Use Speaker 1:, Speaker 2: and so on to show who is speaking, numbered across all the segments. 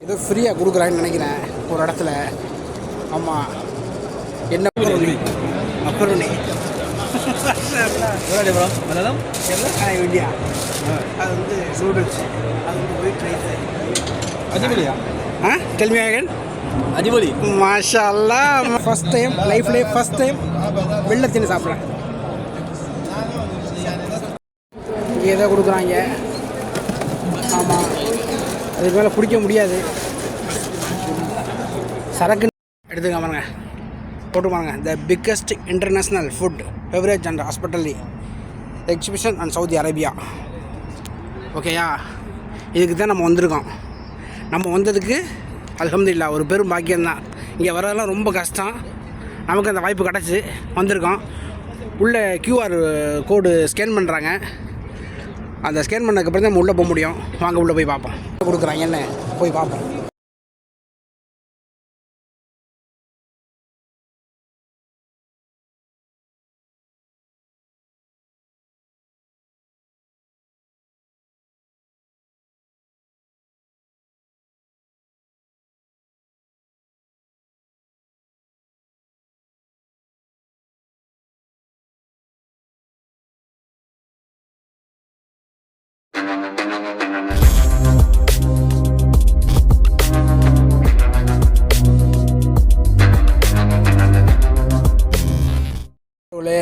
Speaker 1: ஏதோ ஃப்ரீயாக கொடுக்குறாங்கன்னு நினைக்கிறேன் ஒரு இடத்துல. ஆமாம் என்ன அப்புறம்.
Speaker 2: எவ்வளோ ப்ரோ மலையாளம்
Speaker 1: அது வந்து நூடுல்ஸ் அது வந்து ஒயிட் ரைஸ்
Speaker 2: அடிபொலியா
Speaker 1: ஆ? டெல்மி அகன்
Speaker 2: அடிபொலி
Speaker 1: மாஷா அல்லா ஃபஸ்ட் டைம் லைஃப்லேயே ஃபஸ்ட் டைம் வெள்ளை தின்னு சாப்பிட்றேன். இங்கே ஏதோ கொடுக்குறாங்க. அதுக்கு மேலே பிடிக்க முடியாது. சரக்கு எடுத்துக்க பாருங்க போட்டு பாருங்க the biggest international food beverage and hospitality exhibition and Saudi Arabia ஓகேயா இதுக்கு தான் நம்ம வந்திருக்கோம். நம்ம வந்ததுக்கு அல்ஹம்துலில்லாஹ் ஒரு பெரும் பாக்கியம்தான். இங்கே வரதெல்லாம் ரொம்ப கஷ்டம். நமக்கு அந்த வாய்ப்பு கிடச்சி. வந்திருக்கோம். உள்ளே கியூஆர் கோடு ஸ்கேன் பண்ணுறாங்க அந்த ஸ்கேன் பண்ணதுக்கப்புறம் தான் நம்ம உள்ளே போக முடியும். வாங்க உள்ளே போய் பார்ப்போம். கொடுக்குறாங்க என்ன? போய் பார்ப்போம்.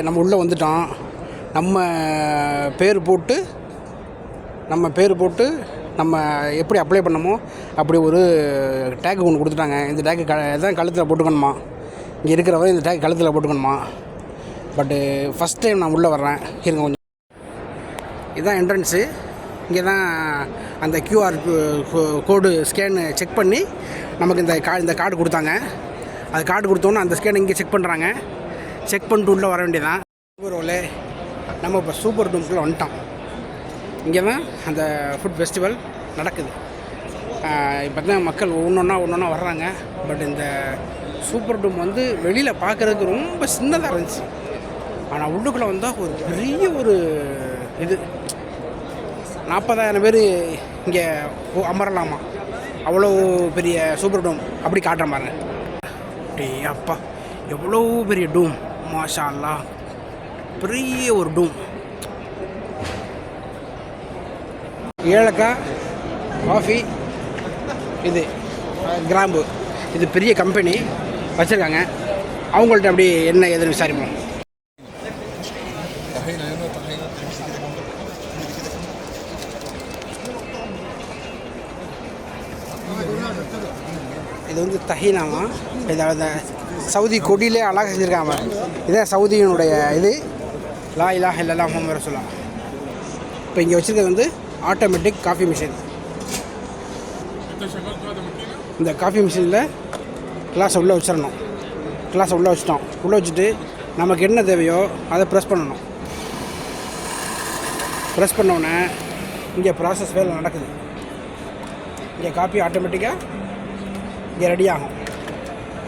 Speaker 1: நம்ம உள்ளே வந்துட்டோம். நம்ம பேர் போட்டு நம்ம பேர் போட்டு நம்ம எப்படி அப்ளை பண்ணமோ அப்படி ஒரு டேக் ஒன்று கொடுத்துட்டாங்க. இந்த டேக்கு க தான் கழுத்தில் போட்டுக்கணுமா? இங்கே இருக்கிறவரை இந்த டேக் கழுத்தில் போட்டுக்கணுமா? பட்டு ஃபஸ்ட் டைம் நான் உள்ளே வர்றேன். இருங்க கொஞ்சம். இதுதான் என்ட்ரன்ஸு இங்கே தான் அந்த கியூஆர் கோடு ஸ்கேனு செக் பண்ணி நமக்கு இந்த கா இந்த கார்டு கொடுத்தாங்க. அது கார்டு கொடுத்தோன்னே அந்த ஸ்கேன் இங்கே செக் பண்ணுறாங்க செக் பண்ணிட்டு உள்ளே வர வேண்டியதான் ரோலே நம்ம இப்போ சூப்பர் டூம்குள்ளே வந்துட்டோம். இங்கே தான் அந்த ஃபுட் ஃபெஸ்டிவல் நடக்குது. இப்போ தான் மக்கள் ஒன்று ஒன்றா ஒன்று ஒன்றா வர்றாங்க. பட் இந்த சூப்பர் டூம் வந்து வெளியில் பார்க்குறதுக்கு ரொம்ப சின்னதாக இருந்துச்சு. ஆனால் உள்ளுக்குள்ளே வந்தால் ஒரு பெரிய ஒரு இது. நாற்பதாயிரம் பேர் இங்கே அமரலாமா? அவ்வளோ பெரிய சூப்பர் டூம் அப்படி காட்டுற பாருங்க டேய் அப்பா எவ்வளோ பெரிய டூம்? மாஷா அல்லா பெரிய ஒரு டூம். ஏலக்காய் காஃபி இது கிராம்பு. இது பெரிய கம்பெனி வச்சுருக்காங்க. அவங்கள்ட்ட அப்படி என்ன ஏதுன்னு விசாரிப்போம். இது வந்து தஹீனாமா. இதை சவுதி கொடியிலே அழகாக செஞ்சுருக்காங்க. இதான் சவுதியினுடைய இது. லா இலாஹ இல்லல்லா முஹம்மது சொல்லலாம் இப்போ இங்கே வச்சுருக்கிறது வந்து ஆட்டோமேட்டிக் காஃபி மிஷின். இந்த காஃபி மிஷினில் கிளாஸ் உள்ளே வச்சிடணும் கிளாஸ் உள்ளே வச்சிட்டோம். உள்ளே வச்சுட்டு நமக்கு என்ன தேவையோ அதை ப்ரெஸ் பண்ணணும். ப்ரெஸ் உடனே இங்கே ப்ராசஸ் வேலை நடக்குது. இங்கே காப்பி ஆட்டோமேட்டிக்காக இங்கே ரெடி ஆகும்.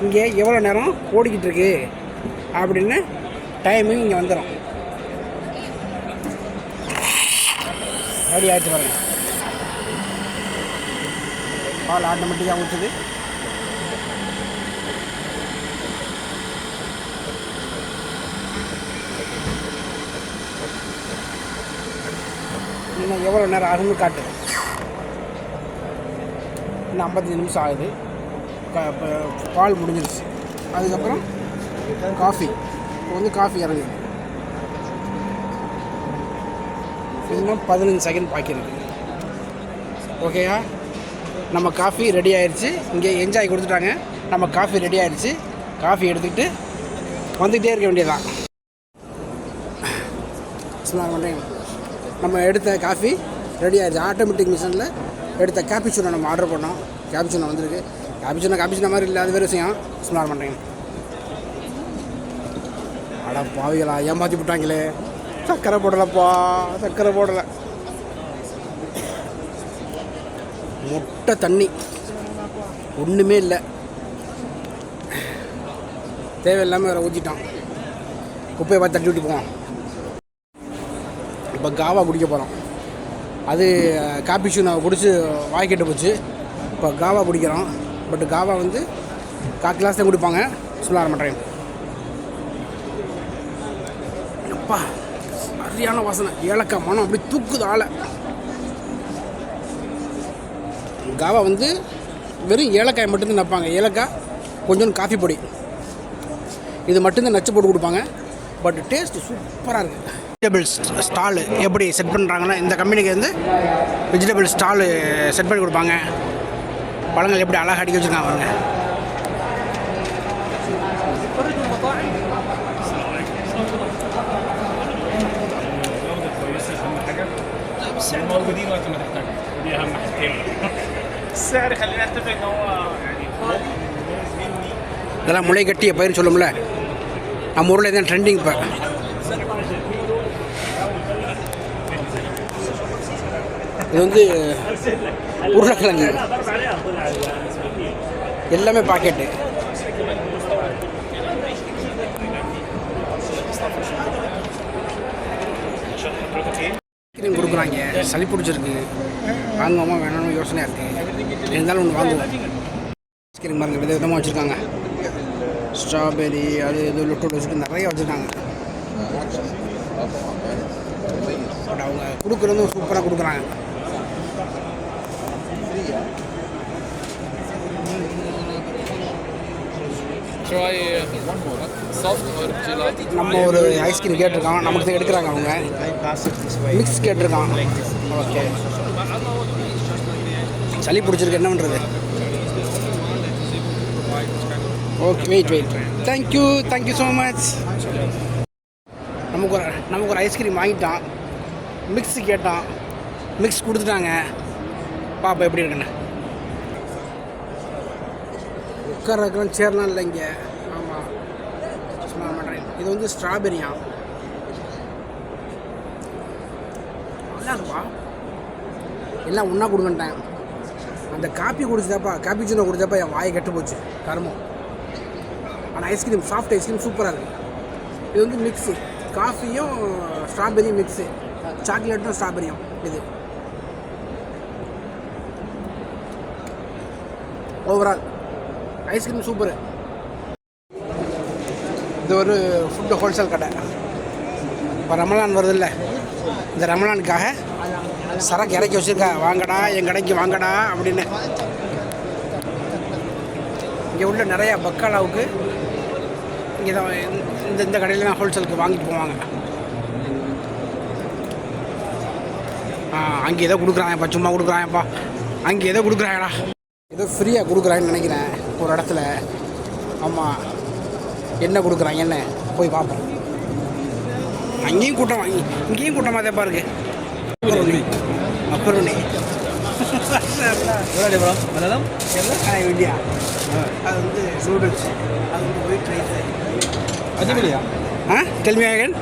Speaker 1: இங்கே எவ்வளோ நேரம் ஓடிக்கிட்டு இருக்கு? அப்படின்னு டைமிங் இங்கே வந்துடும் ரெடி ஆகிடுச்சு வரேன் பால் ஆட்டோமேட்டிக்காக ஊற்றுது இன்னும் எவ்வளோ நேரம் ஆகும்னு காட்டு. இன்னும் ஐம்பத்தஞ்சு நிமிஷம் ஆகுது. பால் முடிஞ்சிருச்சு. அதுக்கப்புறம் காஃபி. இப்போ வந்து காஃபி இறங்குது இன்னும் பதினஞ்சு செகண்ட் பாக்கி இருக்கு. ஓகேயா நம்ம காஃபி ரெடி ஆயிடுச்சு இங்கே என்ஜாய் கொடுத்துட்டாங்க. நம்ம காஃபி ரெடி ஆயிடுச்சு காஃபி எடுத்துக்கிட்டு வந்துக்கிட்டே இருக்க வேண்டியதான் நம்ம எடுத்த காஃபி ரெடி ஆயிடுச்சு ஆட்டோமேட்டிக் மிஷினில் எடுத்த கேப்பிச்சூனை நம்ம ஆர்டர் பண்ணோம். கேப்பிச்சூனை வந்திருக்கு. காபிச்சுனா காபிச்சுன மாதிரி இல்லை அது வேறு விஷயம். ஸ்நானம் பண்ணுறேன் அட பாவிகளா ஏமாற்றி விட்டாங்களே. சக்கரை போடலப்பா சக்கரை போடலை. முட்டை தண்ணி. ஒன்றுமே இல்லை. தேவையில்லாமல் வேறு ஊற்றிட்டான் குப்பையை பார்த்து தட்டி விட்டு போவான். இப்போ காவா குடிக்க போகிறோம் அது காப்பி சூனை குடிச்சு வாய்க்கிட்டு போச்சு. இப்போ காவா குடிக்கிறோம். பட் காவா வந்து கால் கிளாஸ் தான் குடிப்பாங்க. சொல்ல ஆரம்பிட்டேன் அப்பா சரியான வாசனை. ஏலக்காய் மனம் அப்படி தூக்குது ஆளை. காவா வந்து வெறும் ஏலக்காய் மட்டும்தான் நப்பாங்க. ஏலக்காய் கொஞ்சம் காஃபி பொடி. இது மட்டும்தான் நச்சு போட்டு கொடுப்பாங்க. பட் டேஸ்ட் சூப்பராக இருக்குது வெஜிடபிள்ஸ் ஸ்டாலு எப்படி செட் பண்ணுறாங்கன்னா இந்த கம்பெனிக்கு வந்து வெஜிடபிள் ஸ்டாலு செட் பண்ணி கொடுப்பாங்க. பழங்கள் எப்படி அழகாக அடிக்க வச்சுருக்காங்க பாருங்க
Speaker 3: بس يعني موجودين وقت ما تحتاج ودي اهم حاجتين السعر خلينا نتفق ان هو يعني
Speaker 1: இதெல்லாம் முளை கட்டிய பயிர் சொல்லும்ல நம்ம ஊரில் இதான் ட்ரெண்டிங் இப்போ இது வந்து உருளைக்கிழங்கு. எல்லாமே பாக்கெட்டு ஐஸ்கிரீம் கொடுக்குறாங்க. சளி பிடிச்சிருக்கு. வாங்குவோமா வேணும்னு யோசனையாக இருக்குது இருந்தாலும் ஒன்று வாங்குவோம். ஐஸ்கிரீம் பாருங்கள் வித விதமாக வச்சுருக்காங்க. ஸ்ட்ராபெரி அது இது லொட்டோட வச்சுட்டு நிறைய வச்சுருக்காங்க. பட் அவங்க கொடுக்குறதும் சூப்பராக கொடுக்குறாங்க. நம்ம ஒரு ஐஸ்கிரீம் கேட்டிருக்கோம் நமக்கு எடுக்கிறாங்க அவங்க. மிக்ஸ் கேட்டிருக்கான். ஓகே சளி பிடிச்சிருக்கு. என்ன பண்ணுறது okay wait wait thank you thank you so much நமக்கு ஒரு நமக்கு ஒரு ஐஸ்கிரீம் வாங்கிட்டான். மிக்ஸ் கேட்டான். மிக்ஸ் கொடுத்துட்டாங்க. பாப்பா எப்படி இருக்குன்னு? உட்காரக்கெல்லாம் சேர்லாம் இல்லை இங்கே. ஆமாம் சும்மா பண்ணுறேன் இது வந்து ஸ்ட்ராபெரியா நல்லா இருக்குப்பா எல்லாம் ஒன்றா கொடுங்கன்ட்டேன். அந்த காப்பி குடிச்சதாப்பா காப்பி சீனோ குடிச்சப்பா என் வாயை கெட்டு போச்சு. கருமம். ஆனால் ஐஸ்கிரீம் சாஃப்ட் ஐஸ்கிரீம் சூப்பராக இருக்குது இது வந்து மிக்ஸு காஃபியும் ஸ்ட்ராபெரியும் மிக்ஸு சாக்லேட்டும் ஸ்ட்ராபெரியும் இது. ஓவரால் ஐஸ்கிரீம் சூப்பரு இது ஒரு ஃபுட்டு ஹோல்சேல் கடை. இப்போ ரமலான் வருதில்ல. இந்த ரமலானுக்காக சரக்கு இறக்கி வச்சுருக்கா. வாங்கடா என் கடைக்கு வாங்கடா அப்படின்னு. இங்கே உள்ள நிறையா பக்காலாவுக்கு இங்கே தான் இந்த இந்த கடையில் தான் ஹோல்சேலுக்கு வாங்கிட்டு போவாங்க. அங்கே ஏதோ கொடுக்குறாங்கப்பா சும்மா கொடுக்குறாங்கப்பா அங்கே ஏதோ கொடுக்குறாங்கடா ஏதோ ஃப்ரீயாக கொடுக்குறாங்கன்னு நினைக்கிறேன். ஒரு இடத்துல. ஆமாம் என்ன கொடுக்குறாங்க என்ன? போய் பார்ப்போம். அங்கேயும் கூட்டம் வாங்கி இங்கேயும் கூட்டமாக தான் பாருங்க. அப்புறம் இந்தியா. அது வந்து நூடுல்ஸ் அது வந்து ஒயிட் ரைஸ்
Speaker 2: அஜிபலியா?
Speaker 1: ஆ? டெல்மி அகன்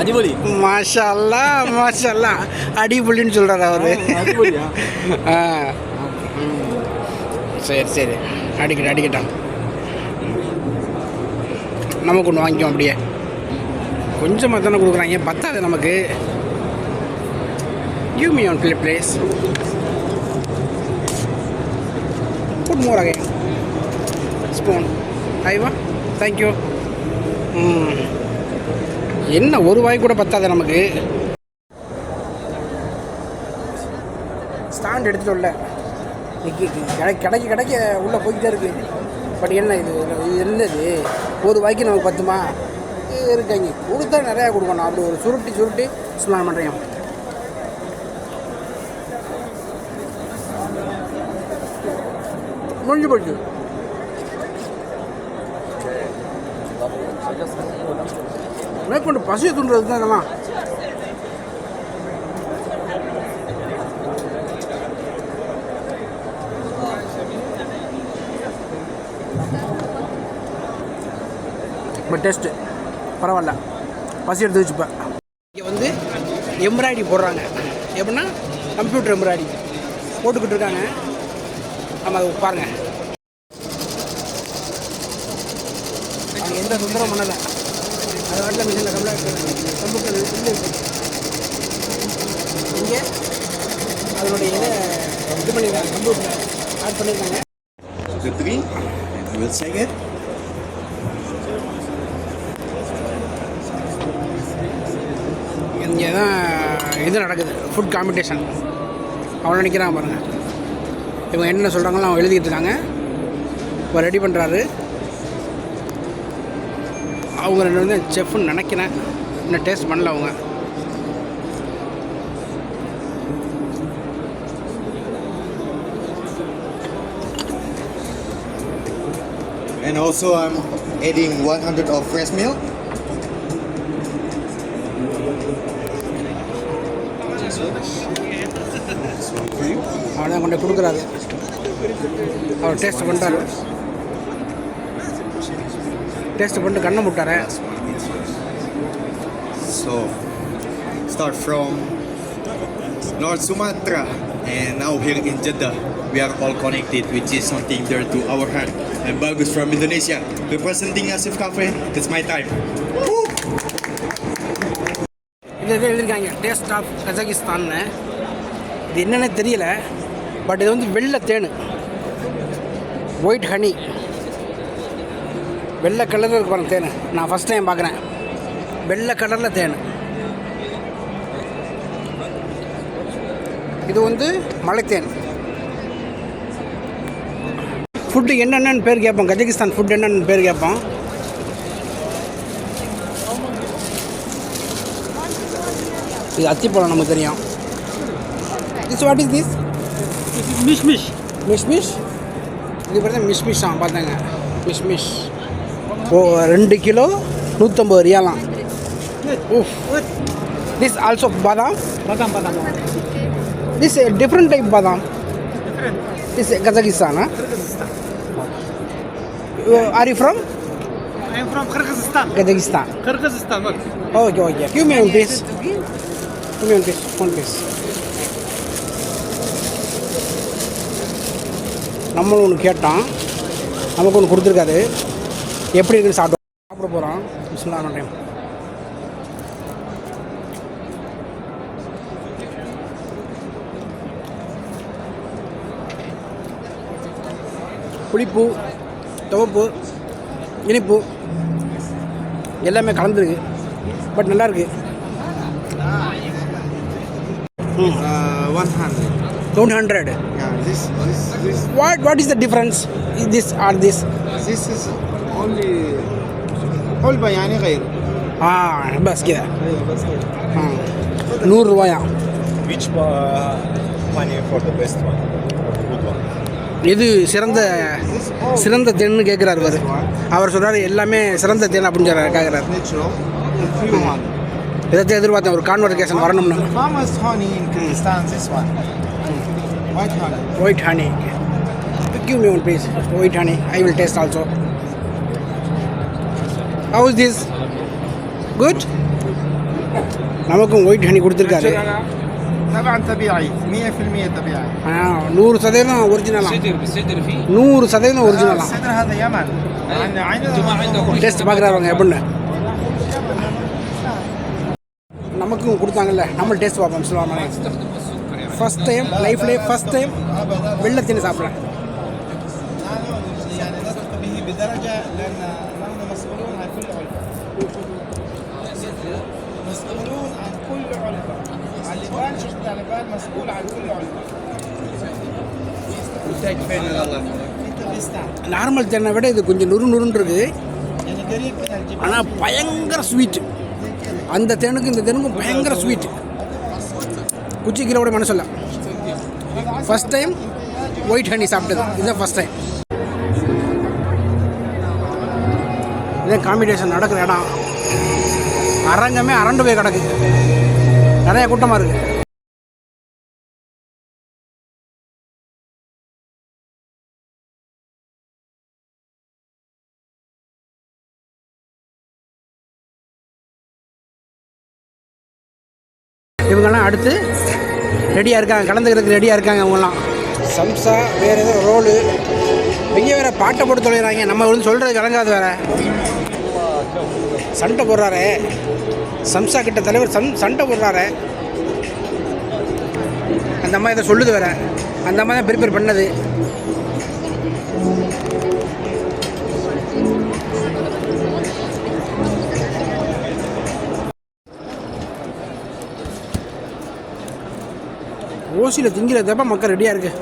Speaker 2: அஜிபலி?
Speaker 1: மாஷா அல்லா மாஷா அல்லா அடிபுள்ளின்னு சொல்கிறார் அவரு
Speaker 2: அடிபொலியா?
Speaker 1: ஆ. சரி சரி. அடிக்கட்டும் அடிக்கட்டும் நமக்கு ஒன்று வாங்கிக்கும் அப்படியே. கொஞ்சமாக தானே கொடுக்குறாங்க. பத்தாது நமக்கு. Give me one place put more again spoon ஐவா thank you என்ன ஒரு வாய் கூட பத்தாது நமக்கு. ஸ்டாண்ட் எடுத்துட்டோம்ல கிடைக்க கிடைக்க கிடைக்க உள்ளே போய்கிட்டே இருக்குது பட் என்ன இது? இது என்னது? ஒரு வாய்க்கு நமக்கு பத்துமா? இருக்காங்க. கொடுத்தா நிறையா கொடுக்கணும். அப்படி ஒரு சுருட்டி சுருட்டி ஸ்நானம் பண்ணுறேன் முடிஞ்சு போச்சு. மேற்கொண்டு பசியை தூண்டுறது தான் இதெல்லாம். But taste. பரவாயில்ல. பசி எடுத்து வச்சுப்பேன். இங்கே வந்து எம்ப்ராய்டி போடுறாங்க. எப்படின்னா கம்ப்யூட்டர் எம்ப்ராய்டி போட்டுக்கிட்டு இருக்காங்க. நம்ம அதை பாருங்க. அவங்க எந்த சுந்தரம் பண்ணலை. அதை வாட்டில் மிஷினில் கம்ப்யூட்டர் கம்ப்யூட்டர் இல்லை இங்கே அதனுடைய இதை இது பண்ணிடுறாங்க கம்ப்யூட்டர் ஆட் பண்ணியிருக்காங்க.
Speaker 4: The drink.
Speaker 1: இது நடக்குது. ஃபுட் காம்படிஷன் அவன் நினைக்கிறான் பாருங்கள் இவங்க என்ன சொல்கிறாங்களோ அவன் எழுதிக்கிட்டு இருக்காங்க. இப்போ ரெடி பண்ணுறாரு அவங்க ரெண்டு வந்து செஃப்னு நினைக்கிறேன். இன்னும் டேஸ்ட் பண்ணல அவங்க.
Speaker 4: And also I'm adding 100 of fresh milk. You.
Speaker 1: அவன் கொண்டு கொடுக்குறாரு அவர் டேஸ்ட் பண்ணுறாரு டேஸ்ட் பண்ணிட்டு கண்ணை முட்டாரு
Speaker 4: So start from North Sumatra and now here in Jeddah we are all connected which is something dear to our heart. And Bagus from Indonesia representing Asif Cafe. It's my time.
Speaker 1: இது இது எழுதியிருக்காங்க taste of கஜகிஸ்தான்னு இது என்னென்னு தெரியல but இது வந்து வெள்ளை தேன். White honey வெள்ளை கலரில் இருக்கு பாருங்க தேன். நான் ஃபஸ்ட் டைம் பார்க்குறேன். வெள்ளை கலரில் தேன். இது வந்து மலைத்தேன். ஃபுட்டு என்னென்னு பேர் கேட்போம். கஜகிஸ்தான் ஃபுட் என்னென்னு பேர் கேட்போம். இது அத்திப்பழம் நமக்கு தெரியும். திஸ் வாட் இஸ் திஸ்
Speaker 2: மிஷ் மிஷ்
Speaker 1: மிஷ் மிஷ் இது பார்த்தா மிஷ் மிஷ் ஆ பார்த்தாங்க மிஷ் மிஷ் ஓ ரெண்டு கிலோ நூற்றம்பது ரியாலாம் off this also badam
Speaker 2: badam badam
Speaker 1: this different type badam this கஜகிஸ்தானா are you from
Speaker 2: I am from Kyrgyzstan.
Speaker 1: Kazakhstan
Speaker 2: Kyrgyzstan. Look.
Speaker 1: Okay okay give me one piece give me one piece one நம்மளும் ஒன்று கேட்டோம் நமக்கு ஒன்று கொடுத்துருக்காரு. எப்படி இருக்குன்னு சாப்பிட்டு சாப்பிட போகிறோம் பிஸ்மில்லா டைம் புளிப்பு துவப்பு இனிப்பு எல்லாமே கலந்துருக்கு. பட்
Speaker 4: நல்லாயிருக்கு one
Speaker 1: hundred 700.
Speaker 4: Yeah, this, this, this.
Speaker 1: What, what is the difference? Is this or
Speaker 4: this? This is only علبة يعني غير.
Speaker 1: آه بس كذا. بس كذا.
Speaker 4: آه. نور رواية. Which money for the best one? Good one.
Speaker 1: எது சிறந்த சிறந்த தேன்னு கேட்குறாரு அவர் அவர் சொல்கிறாரு எல்லாமே சிறந்த தேன் அப்படின்னு சொல்கிறார் கேட்குறாரு எதாச்சும் எதிர்பார்த்தேன் ஒரு கான்வர்கேஷன் வரணும்னு
Speaker 4: Farmers honey in Kyrgyzstan, this one. White honey.
Speaker 1: White honey give me one please white honey I will taste also how is this good நமக்கும் ஒயிட் ஹனி கொடுத்துருக்காரு
Speaker 4: طبعا طبيعي 100% طبيعي
Speaker 1: ஆ, நூறு சதவீதம் ஒரிஜினலாம்
Speaker 5: صدر بالصدر فيه
Speaker 1: நூறு சதவீதம் ஒரிஜினலாம்
Speaker 4: الصدر هذا يمن عندنا
Speaker 5: انتم ما عندكم
Speaker 1: டேஸ்ட் பார்க்குறாங்க எப்படின்னு நமக்கும் கொடுத்தாங்கல்ல நம்ம டேஸ்ட் பார்ப்போம் சொல்லுவாங்க
Speaker 5: تستخدم السكر يعني
Speaker 1: ஃபஸ்ட் டைம் லைஃப்லேயே ஃபஸ்ட் டைம் வெள்ளத்தின்னு சாப்பிட்றேன்
Speaker 4: يعني نثق به بدرجه لان نحن مسؤولون عن كل علبه مسؤولون عن كل علبه علبان شيخ طالبان مسؤول عن كل علبه انتاج فين الله في كردستان
Speaker 1: நார்மல் தேனை விட இது கொஞ்சம் நுறு நுறுன்னு இருக்குது
Speaker 4: يعني قريب من الجبال
Speaker 1: ஆனால் பயங்கர ஸ்வீட் அந்த தேனுக்கும் இந்த தேனுக்கும் பயங்கர ஸ்வீட் குச்சி கீழே கூட மனசில்ல ஃபஸ்ட் டைம் ஒயிட் ஹனி சாப்பிட்டது. இதுதான் ஃபஸ்ட் டைம் இதான் காம்படிஷன் நடக்கிற இடம். அரங்கமே அரண்டு போய் கிடக்கு. நிறைய கூட்டமாக இருக்குது இவங்கெல்லாம் அடுத்து ரெடியாக இருக்காங்க கலந்துக்கிறதுக்கு ரெடியாக இருக்காங்க அவங்கெல்லாம் சம்சா வேறு ஏதோ ரோலு. இங்கே வேறு பாட்டை போட்டு தொலைகிறாங்க நம்ம வந்து சொல்கிறது விளங்காது வேற. சண்டை போடுறாரு. சம்சா கிட்ட தலைவர் சம் சண்டை போடுறாரு. அந்த அம்மா இதை சொல்லுது வேற. அந்த அம்மா தான் ப்ரிப்பேர் பண்ணது. ஓசியில் திங்கிறதப்ப மக்கள் ரெடியாக இருக்குது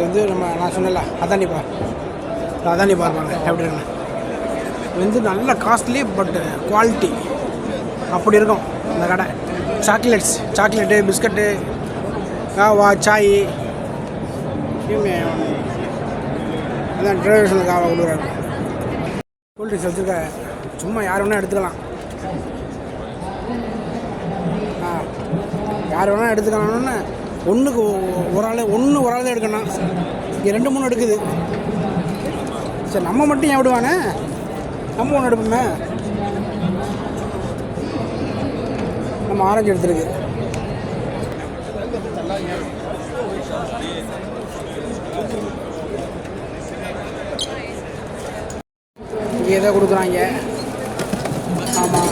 Speaker 1: வந்து நம்ம நான் சொன்னல அதானி பார். அதானி பார் பாருங்க எப்படி இருக்கு இது வந்து நல்ல காஸ்ட்லி பட் குவாலிட்டி அப்படி இருக்கும் அந்த கடை. சாக்லேட்ஸ் சாக்லேட்டு பிஸ்கட்டு காவா சாய். இவங்க அதான் டிரைவர்ஸில் காவா கொடுக்குறாங்க கூல்ட்ரிங்க்ஸ் வச்சுருக்க சும்மா யார் வேணால் எடுத்துக்கலாம். ஆ யார் வேணால் எடுத்துக்கலாம்னு ஒன்றுக்கு ஒரு ஆள் ஒன்று ஒரு ஆள் தான் எடுக்கணும். இங்கே ரெண்டு மூணு எடுக்குது. சரி நம்ம மட்டும் ஏன் விடுவானே? நம்ம ஒன்று எடுப்போமே. நம்ம ஆரஞ்சு எடுத்துருக்கு. ஏதோ கொடுக்குறாங்க. ஆமாம்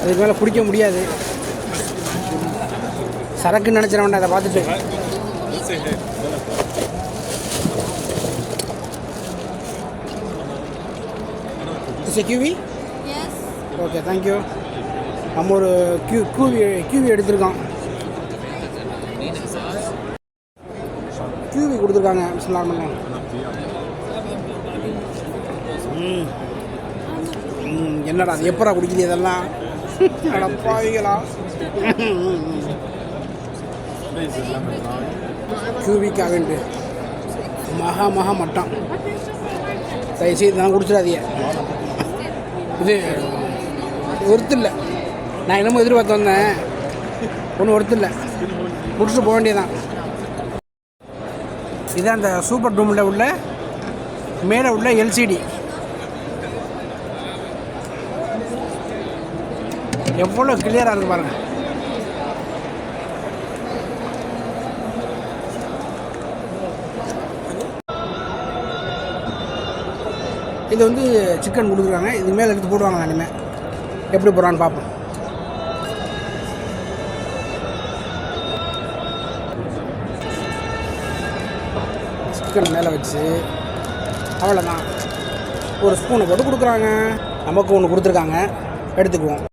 Speaker 1: அதுக்கு மேலே பிடிக்க முடியாது. சரக்குன்னு நினச்சிட வேண்டாம் அதை பார்த்துட்டு இஸ் கியூவி. ஓகே தேங்க்யூ நம்ம ஒரு கியூ கியூவி கியூவி எடுத்திருக்கோம். கியூவி கொடுத்துருக்காங்க பிஸ்மில்லாஹ் ரஹ்மான் ரஹீம். ம் ம் என்னடா அது எப்படா குடிக்குது இதெல்லாம்? அடப்பாவிகளா. கியூவிக்காகன்ட்டு மகா மகா மட்டம். தயவுசெய்து நான் குடிச்சிடாதீங்க. இது ஒருத்தர் இல்லை நான் என்னமோ எதிர்பார்த்து வந்தேன். ஒன்றும் ஒருத்தர் இல்லை முடிச்சுட்டு போக வேண்டியதான் இதான் அந்த சூப்பர் டூமில் உள்ள மேலே உள்ள எல்சிடி எவ்வளோ கிளியராக இருக்குது பாருங்க. இது வந்து சிக்கன் கொடுக்குறாங்க. இது மேலே எடுத்து போடுவாங்க இனிமேல் எப்படி போடுறான்னு பார்ப்போம். சிக்கன் மேலே வச்சு அவ்வளோதான் ஒரு ஸ்பூனை போட்டு கொடுக்குறாங்க. நமக்கு ஒன்று கொடுத்துருக்காங்க. எடுத்துக்குவோம்.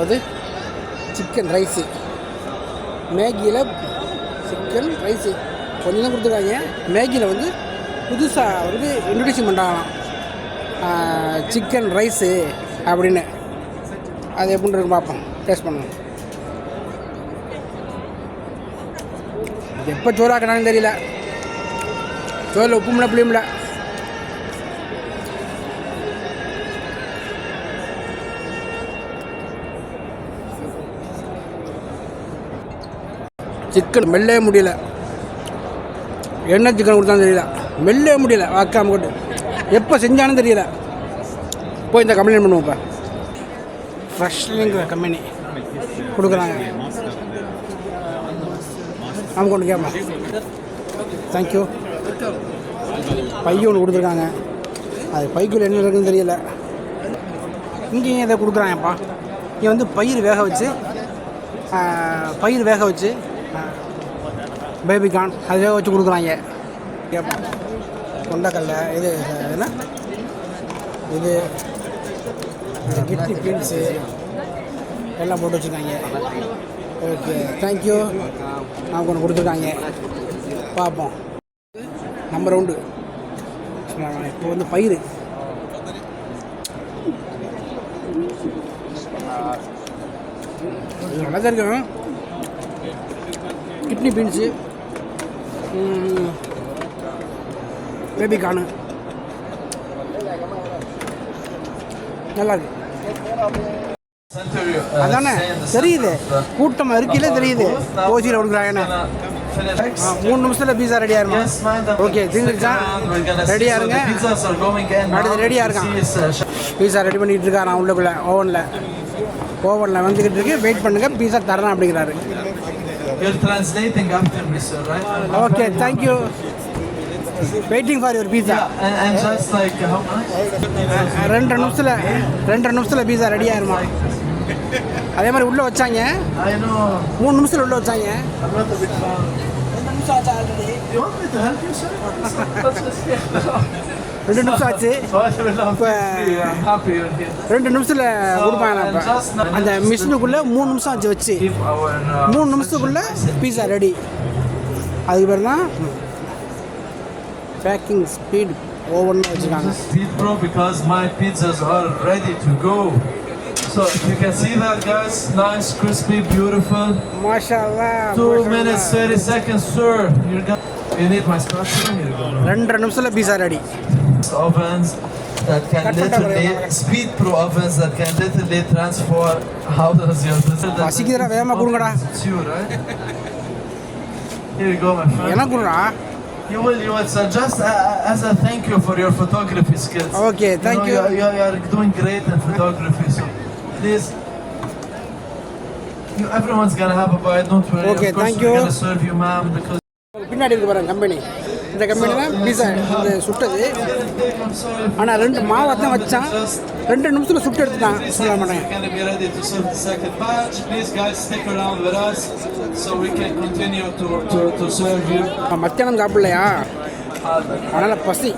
Speaker 1: அதாவது சிக்கன் ரைஸு மேகியில் சிக்கன் ரைஸு கொஞ்சம் தான் கொடுத்துருக்காங்க. மேகியில் வந்து புதுசாக வந்து இன்ட்ரடியூஷன் பண்ணுறாங்களாம் சிக்கன் ரைஸு அப்படின்னு. அது எப்படி இருக்கு பார்ப்போம். டேஸ்ட் பண்ணுவோம். எப்போ சோறாக்கினாலும் தெரியல. சோறில் உப்பும்ல புளியும்ல சிக்கன் மெல்லவே முடியல. என்ன சிக்கன் கொடுத்தாலும் தெரியல. மெல்லவே முடியல வாக்காம கொண்டு. எப்போ செஞ்சாலும் தெரியல. போய் இந்த கம்ப்ளைண்ட் பண்ணுவோம் இப்போ. ஃப்ரெஷ்லிங்கிற கம்பெனி கொடுக்குறாங்க. ஆமாம் கொண்டு கேட்பா தேங்க்யூ பையன் ஒன்று கொடுத்துருக்காங்க. அது பைக்குள்ள என்ன இருக்குன்னு தெரியல. இங்கேயும் இதை கொடுக்குறாங்கப்பா. இங்கே வந்து பயிர் வேக வச்சு பயிர் வேக வச்சு பேபிகார்ன் அது அதுவே வச்சு கொடுக்குறாங்க. கொண்டக்கல்ல கொண்டக்கடலை இது என்ன? இது இது கிட்னி பீன்ஸு எல்லாம் போட்டு வச்சுருக்காங்க. ஓகே தேங்க்யூ நான் ஒன்று கொடுத்துருக்காங்க. பார்ப்போம். நம்ம ரவுண்டு இப்போ வந்து பயிர் நல்லா தான் இருக்கும் கிட்னி பீன்ஸு. பேபி கார்னு நல்லா அதானே? தெரியுது. கூட்டம் இருக்கையில தெரியுது. ஓசியில் கொடுக்குறாங்கன்னு. மூணு நிமிஷத்தில் பீஸா ரெடியாக இருக்கும் ஓகே திங்குச்சா ரெடியாக இருங்க. அடுத்து ரெடியாக இருக்கான். பீஸா ரெடி பண்ணிட்டு நான் உள்ளுக்குள்ளே ஓவனில் ஓவனில் வந்துக்கிட்டு இருக்கு. வெயிட் பண்ணுங்க. பீஸா தரேன் அப்படிங்கிறாரு.
Speaker 6: You're translating after me, sir, right?
Speaker 1: Okay thank you waiting for your pizza
Speaker 7: And, and just like how much?
Speaker 1: ரெண்டு நிமிஷத்தில் ரெண்டு நிமிஷத்தில் பீஸா ரெடி ஆயிருமா? அதே மாதிரி உள்ளே வச்சாங்க. மூணு நிமிஷத்தில் உள்ளே வச்சாங்க.
Speaker 7: I'm not a big
Speaker 1: ரெண்டு நிமிஷம் ஆச்சு. ரெண்டு நிமிஷத்தில் கொடுப்பாங்க இப்போ அந்த மிஷினுக்குள்ளே மூணு நிமிஷம் ஆச்சு வச்சு
Speaker 7: uh,
Speaker 1: மூணு நிமிஷத்துக்குள்ளே பீஸா ரெடி அதுக்கு பேர் தான் பேக்கிங் ஸ்பீட் ஓவன் வச்சுருக்காங்க
Speaker 7: speed bro because my pizzas are ready to go. So you can see that guys, nice, crispy, beautiful.
Speaker 1: அல்லாஹ்,
Speaker 7: Two
Speaker 1: மாஷா
Speaker 7: minutes,
Speaker 1: அல்லாஹ்.
Speaker 7: 30 seconds, sir. You're gonna. You need my spatula? Here you go.
Speaker 1: ரெண்டரை நிமிஷத்தில் pizza ready
Speaker 7: ovens that can
Speaker 1: Cut it
Speaker 7: literally
Speaker 1: away.
Speaker 7: speed pro ovens that can literally transform how does your business
Speaker 1: பசிக்குதுடா, வேகமா கொடுங்கடா.
Speaker 7: It's you, right? Here you go, my friend.
Speaker 1: எனக்கு கொடுறா
Speaker 7: You will, you will. So just uh, as a thank you for your photography skills.
Speaker 1: Okay, thank
Speaker 7: you.
Speaker 1: you.
Speaker 7: Know, you, you are doing great in photography, so please. You, everyone's gonna have a bite. Don't worry.
Speaker 1: Okay,
Speaker 7: of course
Speaker 1: thank
Speaker 7: we're
Speaker 1: you.
Speaker 7: gonna serve you, ma'am, because.
Speaker 1: பின்னாடி இருக்கு பாருங்க company இந்த company தான் பீஸா இந்த சுட்டது. ஆனால் ரெண்டு மாவை தான் வச்சான் ரெண்டு நிமிஷத்தில் சுட்டு எடுத்துட்டான் சொல்ல மாட்டேன். மத்தியானம் சாப்பிடலையா அதனால் பசி